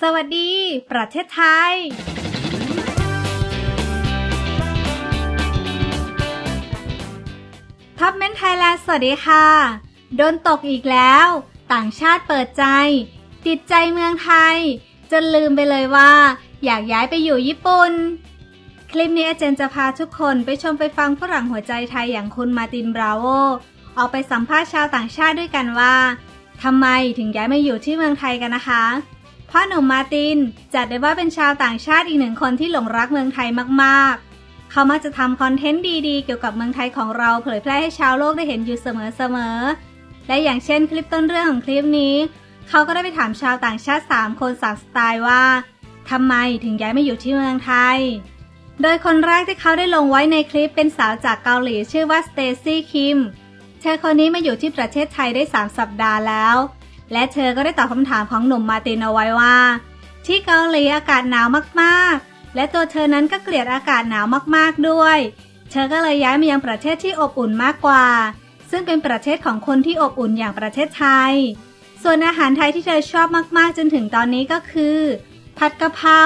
สวัสดี ประเทศไทยท็อปเมนไทยแลนด์สวัสดีค่ะ โดนตกอีกแล้ว ต่างชาติเปิดใจ ติดใจเมืองไทย จนลืมไปเลยว่า อยากย้ายไปอยู่ญี่ปุ่น คลิปนี้อาจารย์จะพาทุกคนไปชมไปฟังฝรั่งหัวใจไทยอย่างคุณมาตินบราโวออกไปสัมภาษณ์ชาวต่างชาติด้วยกันว่าทำไมถึงย้ายมาอยู่ที่เมืองไทยกันนะคะ พ่อหนุ่มมาตินจัดได้ว่าเป็นชาวต่างชาติอีกหนึ่งคนที่หลงรักเมืองไทยมากๆ เขามักจะทำคอนเทนต์ดีๆ เกี่ยวกับเมืองไทยของเราเผยแพร่ให้ชาวโลกได้เห็นอยู่เสมอๆ และอย่างเช่นคลิปต้นเรื่องของคลิปนี้ เขาก็ได้ไปถามชาวต่างชาติ 3 คนสามสไตล์ว่าทำไมถึงย้ายมาอยู่ที่เมืองไทย โดยคนแรกที่เขาได้ลงไว้ในคลิปเป็นสาวจากเกาหลีชื่อว่าสเตซี่คิม เธอคนนี้มาอยู่ที่ประเทศไทยได้ 3 สัปดาห์แล้ว และเธอก็ได้ตอบคำถามของหนุ่มมาตินเอาไว้ว่า ที่เกาหลีอากาศหนาวมากๆ และตัวเธอนั้นก็เกลียดอากาศหนาวมากๆด้วย เธอก็เลยย้ายมายังประเทศที่อบอุ่นมากกว่า ซึ่งเป็นประเทศของคนที่อบอุ่นอย่างประเทศไทย ส่วนอาหารไทยที่เธอชอบมากๆ จนถึงตอนนี้ก็คือ ผัดกะเพรา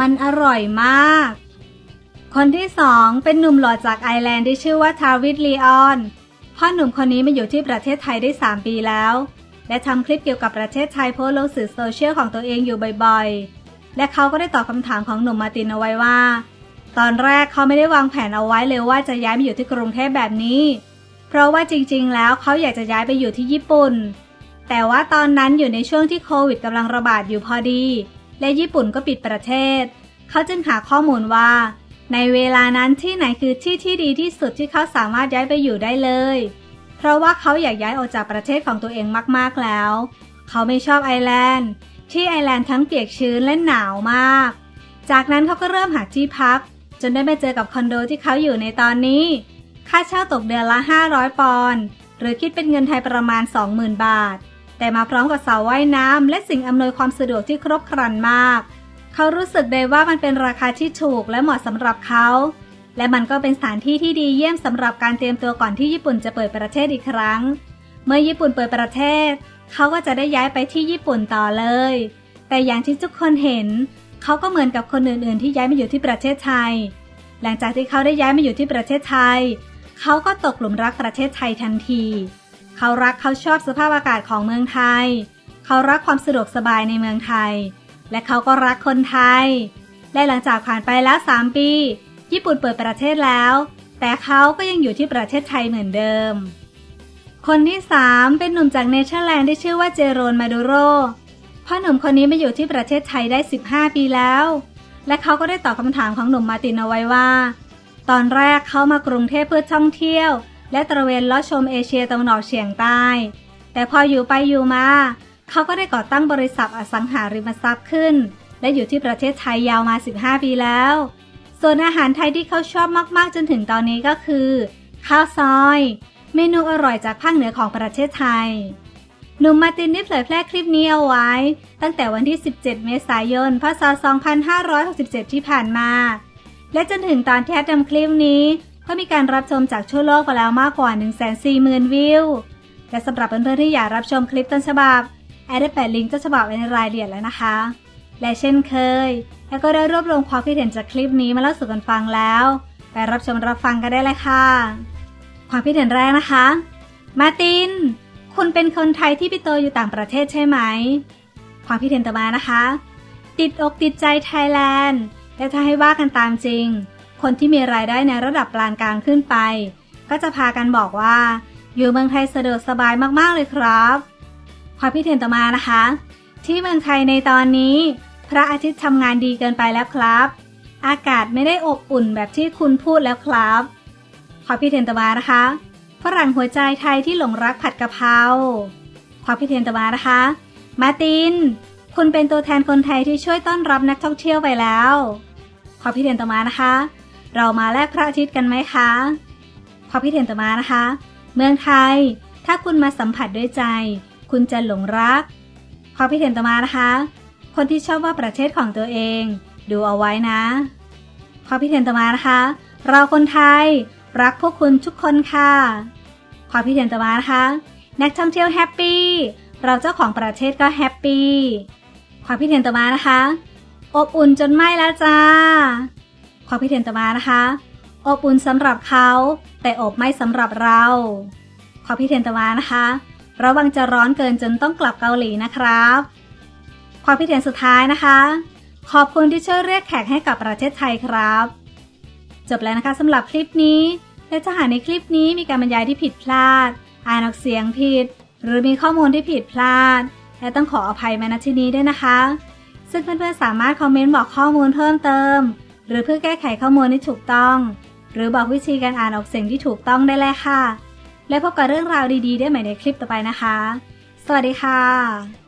มันอร่อยมาก คนที่สองเป็นหนุ่มหล่อจากไอร์แลนด์ที่ชื่อว่าทาวิดลีออนพ่อหนุ่มคนนี้มาอยู่ที่ประเทศไทยได้ 3 ปีแล้ว และทำคลิปเกี่ยวกับประเทศไทยโพสลงสื่อโซเชียลของตัวเองอยู่บ่อยๆ และเขาก็ได้ตอบคำถามของหนุ่มมาตินเอาไว้ว่า ตอนแรกเขาไม่ได้วางแผนเอาไว้เลยว่าจะย้ายมาอยู่ที่กรุงเทพแบบนี้ เพราะว่าจริงๆ แล้วเขาอยากจะย้ายไปอยู่ที่ญี่ปุ่น แต่ว่าตอนนั้นอยู่ในช่วงที่โควิดกำลังระบาดอยู่พอดี และญี่ปุ่นก็ปิดประเทศ เขาจึงหาข้อมูลว่า ในเวลานั้นที่ไหนคือที่ที่ดีที่สุดที่เขาสามารถย้ายไปอยู่ได้เลย เพราะว่าเขาอยากย้ายออกจากประเทศของตัวเองมากๆแล้ว เขาไม่ชอบไอร์แลนด์ ที่ไอร์แลนด์ทั้งเปียกชื้นและหนาวมาก จากนั้นเขาก็เริ่มหาที่พัก จนได้ไปเจอกับคอนโดที่เขาอยู่ในตอนนี้ ค่าเช่าตกเดือนละ 500 ปอนด์หรือคิดเป็นเงินไทยประมาณ 20,000 บาท แต่มาพร้อมกับเสาว่ายน้ำและสิ่งอำนวยความสะดวกที่ครบครันมาก เขารู้สึกได้ว่ามันเป็นราคาที่ถูกและเหมาะสำหรับเขา และมันก็เป็นสถานที่ที่ดีเยี่ยมสำหรับการเตรียมตัวก่อนที่ญี่ปุ่นจะเปิดประเทศอีกครั้ง เมื่อญี่ปุ่นเปิดประเทศ เขาก็จะได้ย้ายไปที่ญี่ปุ่นต่อเลย แต่อย่างที่ทุกคนเห็น เขาก็เหมือนกับคนอื่นๆ ที่ย้ายมาอยู่ที่ประเทศไทย หลังจากที่เขาได้ย้ายมาอยู่ที่ประเทศไทย เขาก็ตกหลุมรักประเทศไทยทันที เขารักเขาชอบสภาพอากาศของเมืองไทย เขารักความสะดวกสบายในเมืองไทย และเขาก็รักคนไทย และหลังจากผ่านไปแล้ว 3 ปี ญี่ปุ่นเปิดประเทศแล้ว แต่เขาก็ยังอยู่ที่ประเทศไทยเหมือนเดิม คนที่ 3 เป็นหนุ่มจากเนเธอร์แลนด์ที่ชื่อว่าเจโรนมาดูโรพ่อหนุ่มคนนี้มาอยู่ที่ประเทศไทยได้ 15 ปีแล้ว และเขาก็ได้ตอบคำถามของหนุ่มมาตินเอาไว้ว่า ตอนแรกเขามากรุงเทพเพื่อท่องเที่ยว และตระเวนลาะชมเอเชียตะวันออกเฉียงใต้ แต่พออยู่ไปอยู่มาเขาก็ได้ก่อตั้งบริษัทอสังหาริมทรัพย์ขึ้น และอยู่ที่ประเทศไทยยาวมา 15 ปีแล้ว ส่วนอาหารไทยที่เขาชอบมากๆ จนถึงตอนนี้ก็คือ ข้าวซอย เมนูอร่อยจากภาคเหนือของประเทศไทยหนุ่มมาตินได้เผยแพร่คลิปนี้เอาไว้ ตั้งแต่วันที่ 17 เมษายน พศ 2567 ที่ผ่านมา และจนถึงตอนที่แอดทำคลิปนี้ ก็มีการรับชมจากทั่วโลกไปแล้วมากกว่า 140,000 วิว และสำหรับเพื่อนๆที่อยากรับชมคลิปต้นฉบับแอดได้แปะลิงก์ต้นฉบับไว้ในรายละเอียดแล้วนะคะ และเช่นเคยแอดก็ได้รวบรวมความคิดเห็นจากคลิปนี้มาเล่าสู่กันฟังแล้ว ไปรับชมรับฟังกันได้เลยค่ะ ความคิดเห็นแรกนะคะ มาติน คุณเป็นคนไทยที่ไปโตอยู่ต่างประเทศใช่ไหม ความคิดเห็นต่อมานะคะ ติดอกติดใจไทยแลนด์และถ้าให้ว่ากันตามจริง คนที่มีรายได้ในระดับปานกลางขึ้นไป ก็จะพากันบอกว่า อยู่เมืองไทยสะดวกสบายมากๆเลยครับ ความคิดเห็นต่อมานะคะ ที่เมืองไทยในตอนนี้ พระอาทิตย์ทำงานดีเกินไปแล้วครับ อากาศไม่ได้อบอุ่นแบบที่คุณพูดแล้วครับความคิดเห็นต่อมานะคะฝรั่งหัวใจไทยที่หลงรักผัดกะเพราความคิดเห็นต่อมานะคะ มาติน คุณเป็นตัวแทนคนไทยที่ช่วยต้อนรับนักท่องเที่ยวไปแล้วความคิดเห็นต่อมานะคะ เรามาแลกพระอาทิตย์กันไหมคะความคิดเห็นต่อมานะคะ เมืองไทย ถ้าคุณมาสัมผัสด้วยใจ คุณจะหลงรัก ความคิดเห็นต่อมานะคะ คนที่ชอบว่าประเทศของตัวเอง ดูเอาไว้นะ ความคิดเห็นต่อมานะคะ เราคนไทยรักพวกคุณทุกคนค่ะ ความคิดเห็นต่อมานะคะ นักท่องเที่ยวแฮปปี้ เราเจ้าของประเทศก็แฮปปี้ ความคิดเห็นต่อมานะคะ อบอุ่นจนไหม้แล้วจ้า ความคิดเห็นต่อมานะคะ อบอุ่นสำหรับเขา แต่อบไม่สำหรับเรา ความคิดเห็นต่อมานะคะ ระวังจะร้อนเกินจนต้องกลับเกาหลีนะครับ ความคิดเห็นสุดท้ายนะคะ ขอบคุณที่ช่วยเรียกแขกให้กับประเทศไทยครับ จบแล้วนะคะสำหรับคลิปนี้ และถ้าหากในคลิปนี้มีการบรรยายที่ผิดพลาด อ่านออกเสียงผิด หรือมีข้อมูลที่ผิดพลาด และต้องขออภัยมาณที่นี้ด้วยนะคะ ซึ่งเพื่อนๆสามารถคอมเมนต์บอกข้อมูลเพิ่มเติม หรือเพื่อแก้ไขข้อมูลที่ถูกต้อง หรือบอกวิธีการอ่านออกเสียงที่ถูกต้องได้เลยค่ะ และพบกับเรื่องราวดีๆ ได้ใหม่ในคลิปต่อไปนะคะ สวัสดีค่ะ